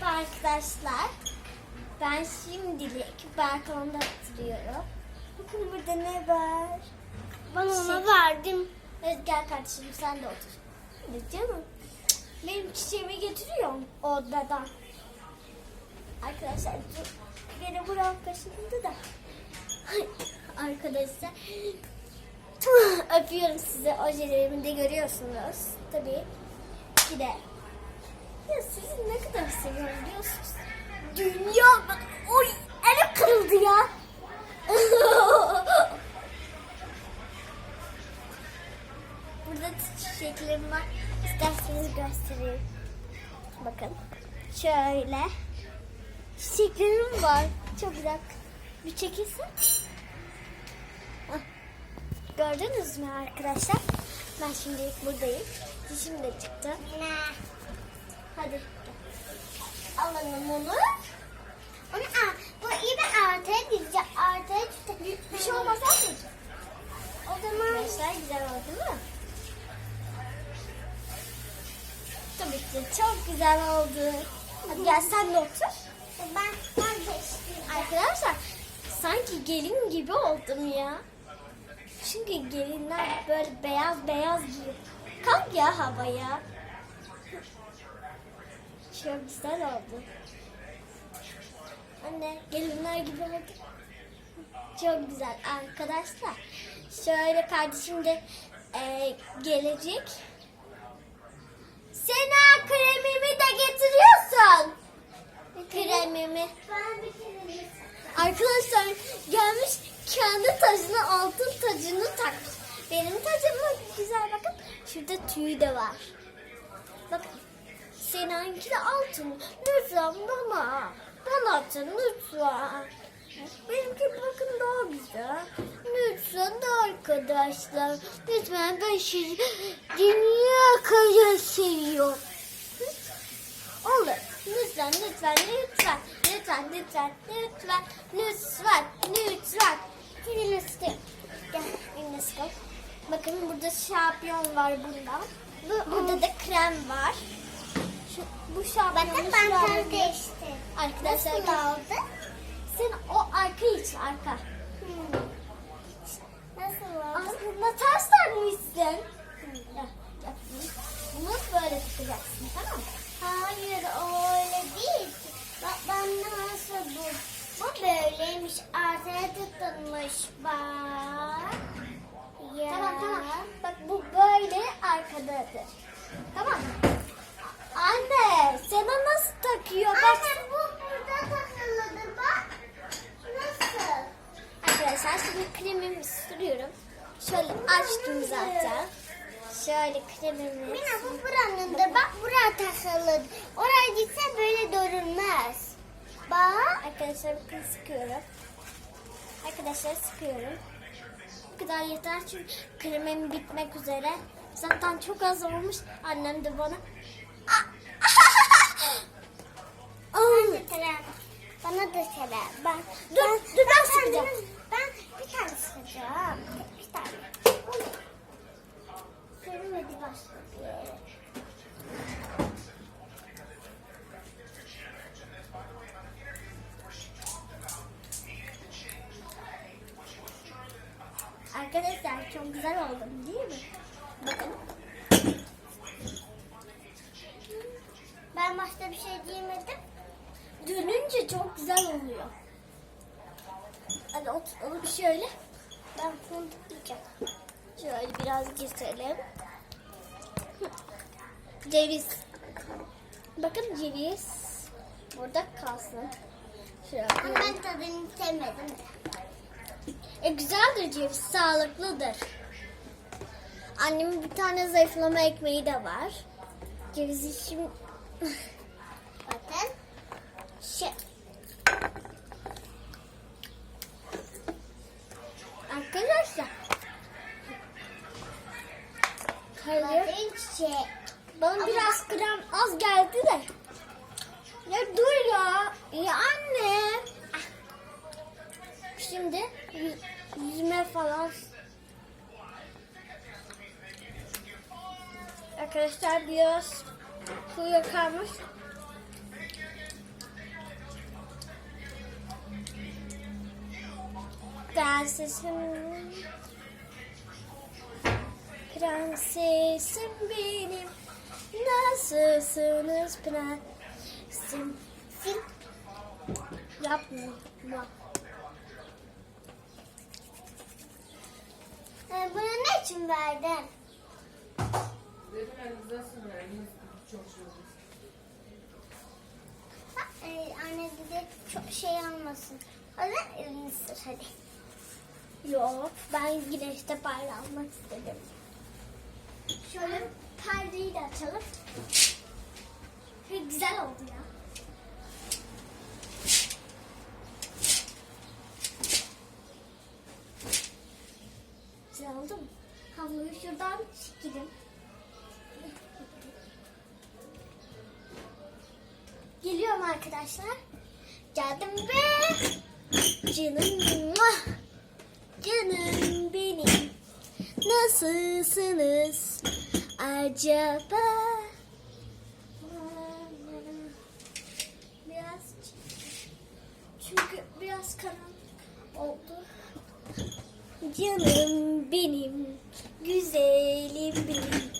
Merhaba arkadaşlar. Ben şimdilik balkonda oturuyorum. Bakın burada ne var? Ben ona Şey- verdim. Evet gel kardeşim sen de otur. Evet canım. Benim çiçeğimi getiriyorum odadan. Arkadaşlar. Beni buram kaşındı da. Arkadaşlar. Öpüyorum sizi. Ojelerimi de görüyorsunuz. Tabii. Bir de. Ne kadar seviyorum. Dünya. Oy elim kırıldı ya. Burada çiçeklerim var. İsterseniz göstereyim. Bakın. Şöyle. Çiçeklerim var. Çok güzel. Bir çekilsin. Hah. Gördünüz mü arkadaşlar? Ben şimdi buradayım. Dişim de çıktı. Hadi. Alalım onu. Onu al. Bu iyi bir artıya diyeceğim. Artıya Bir, bir şey olmaz yapmayacağım. O zaman arkadaşlar güzel oldu mi? Tabii ki çok güzel oldu. Hadi gel sen de otur. Ben, ben de. Arkadaşlar sanki gelin gibi oldum ya. Çünkü gelinler böyle beyaz beyaz giyiyor. Kalk ya havaya. Çok güzel oldu. Anne gelinler gibi oldu. Çok güzel arkadaşlar. Şöyle kardeşim de e, gelecek. Sena kremimi de getiriyorsun. Kremimi. Arkadaşlar gelmiş kendi tacını altın tacını takmış. Benim tacım güzel bakın. Şurada tüy de var. Bakın. Seninki de altın. Lütfen bana. Bana atın lütfen. Benimki bakın daha güzel. Lütfen de arkadaşlar. Lütfen ben sizi dünya kadar seviyorum. Olur. Lütfen, lütfen, lütfen, lütfen, lütfen, lütfen, lütfen, lütfen. Sıkı. Gel, sıkı. Bakın burada şampiyon var bundan. Bu, burada da krem var. Şu, bu şampiyonu Bakın ben alayım. değişti. Arkadaşlar Nasıl oldu? sen o arka iç, arka. Hmm. Nasıl oldu? Aslında ters gel. Bunu böyle tutacaksın, tamam mı? Hayır öyle değil. Bak ben nasıl bu? Bu böyleymiş. Artıya tutulmuş. Bak. Ya. Tamam tamam. Bak bu böyle arkadadır. Tamam mı? Takıyor? Bak. Anne bu burada takılıdır bak. Nasıl? Arkadaşlar şimdi kremimi sürüyorum. Şöyle açtım zaten. Şöyle kremimi. Mina bu buranındır. Bak buraya takılır. Oraya gitse böyle görünmez. Bak. Arkadaşlar bakın sıkıyorum. Arkadaşlar sıkıyorum. Bu kadar yeter çünkü kremim bitmek üzere. Zaten çok az olmuş. Annem de bana Ben de selam. Bana da selam. Ben, Dur, dur, ben sıkacağım. kendim- Ben bir tane sıkacağım. Bir tane. Sürmedi başka bir yere. Arkadaşlar çok güzel oldum değil mi? Bakın. Ben başka bir şey diyemedim. Dönünce çok güzel oluyor. Hadi oturalım şöyle. Ben fındık yiyeceğim. Şöyle biraz keselim. Ceviz. Bakın ceviz. Burada kalsın. Şöyle. Ama ben tadını sevmedim. E güzeldir ceviz, sağlıklıdır. Annemin bir tane zayıflama ekmeği de var. Cevizi şimdi Ya anne. Şimdi yüzme falan. Arkadaşlar biraz suya kalmış. Prensesim Prensesim benim Nasılsınız prensesim Sim Yapma. Ee, bunu ne için verdin? Dedim elinize sınırın. Çok şey anne dedi çok şey almasın. O zaman elini hadi. Yok ben güneşte parlanmak istedim. Şöyle perdeyi de açalım. Çok güzel oldu ya. Mu? Havluyu şuradan çekelim. Geliyorum arkadaşlar. Geldim ve canım muah! canım benim nasılsınız acaba? Biraz çünkü biraz karanlık oldu. Canım benim, güzelim benim.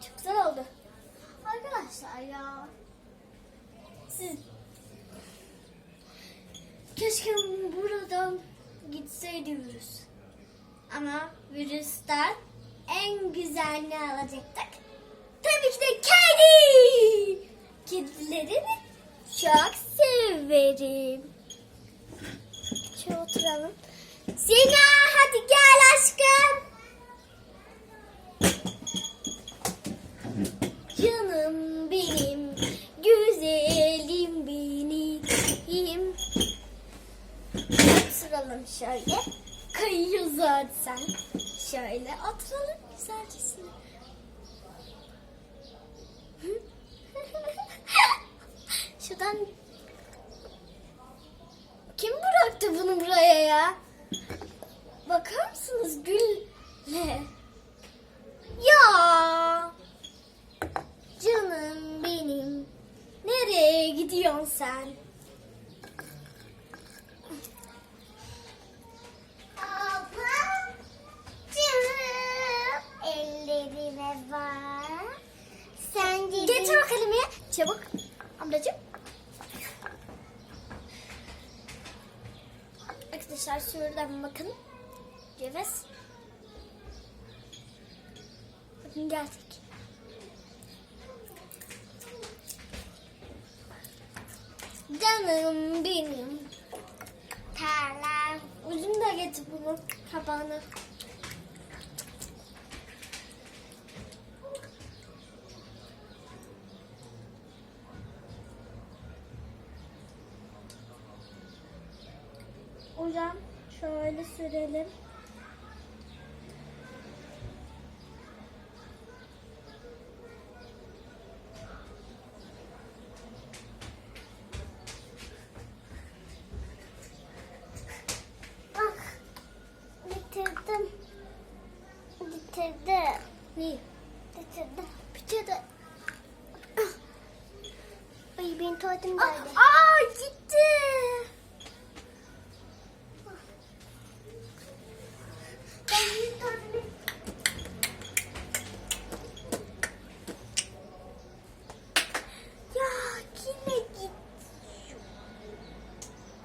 Çok güzel oldu. Arkadaşlar ya. Keşke buradan gitseydiniz. Ama virüsten en güzelini alacaktık. Tabii ki de kedi. Kedileri çok severim. Şöyle oturalım. Sina hadi gel aşkım. Canım benim, güzelim benim. Oturalım şöyle. Kayıyor zaten. Şöyle oturalım güzelcesine. Şuradan kim bıraktı bunu buraya ya? Bakar mısınız gülle? Ya canım benim nereye gidiyorsun sen? Getir o kalemi çabuk ablacığım. Arkadaşlar şuradan bakın. Ceviz. Bakın gerçek. Canım benim. tarla. Uzun da getir bunu kabağını. Hocam şöyle sürelim. Bak. Bitirdim. Bitirdim. Neyi? Bitirdim. Bitirdi. Ay benim tuvaletim Aa, geldi. aa yine gitti.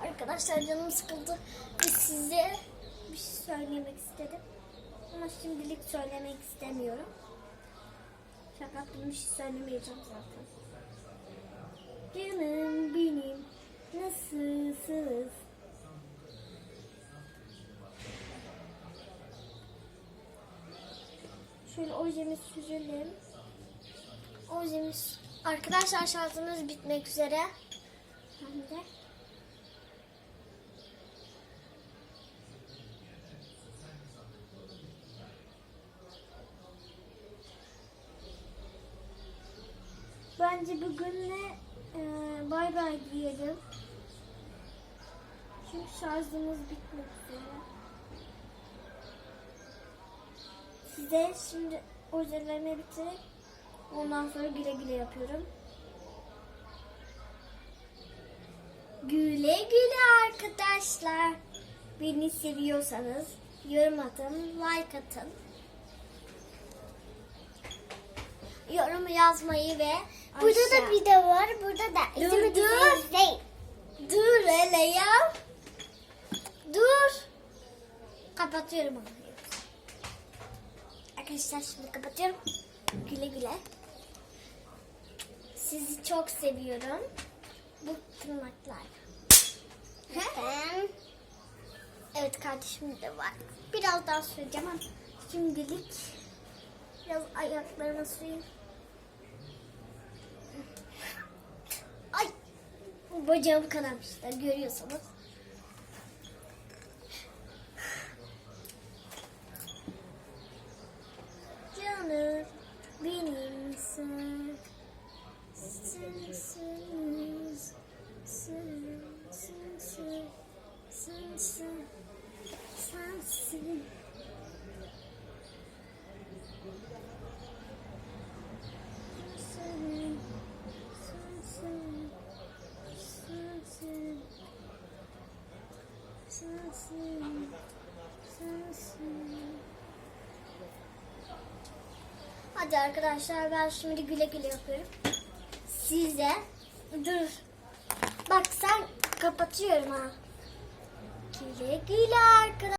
Arkadaşlar canım sıkıldı ve size bir şey söylemek istedim. Ama şimdilik söylemek istemiyorum. Yaptım bir şey söylemeyeceğim zaten. Canım benim nasılsınız? Şöyle ojemi sürelim. Ojemiz arkadaşlar şarjımız bitmek üzere. Hem de. Bugünle e, bay bay diyelim. Çünkü şarjımız bitmek üzere. Size şimdi ojelerimi bitirip Ondan sonra güle güle yapıyorum. Güle güle arkadaşlar. Beni seviyorsanız yorum atın, like atın. Yorum yazmayı ve Burada aşağı- da video var. Burada da Dur, dur. izleyin. Dur hele ya. Dur. Kapatıyorum onu. Arkadaşlar şimdi kapatıyorum. Güle güle. Sizi çok seviyorum. Bu tırnaklar. Ben Evet kardeşim de var. Biraz daha süreceğim ama şimdilik biraz ayaklarıma süreyim. Ay bacağım kanamışlar görüyorsunuz. Hadi arkadaşlar ben şimdi güle güle yapıyorum. Size dur. Bak sen kapatıyorum ha. Güle güle arkadaşlar.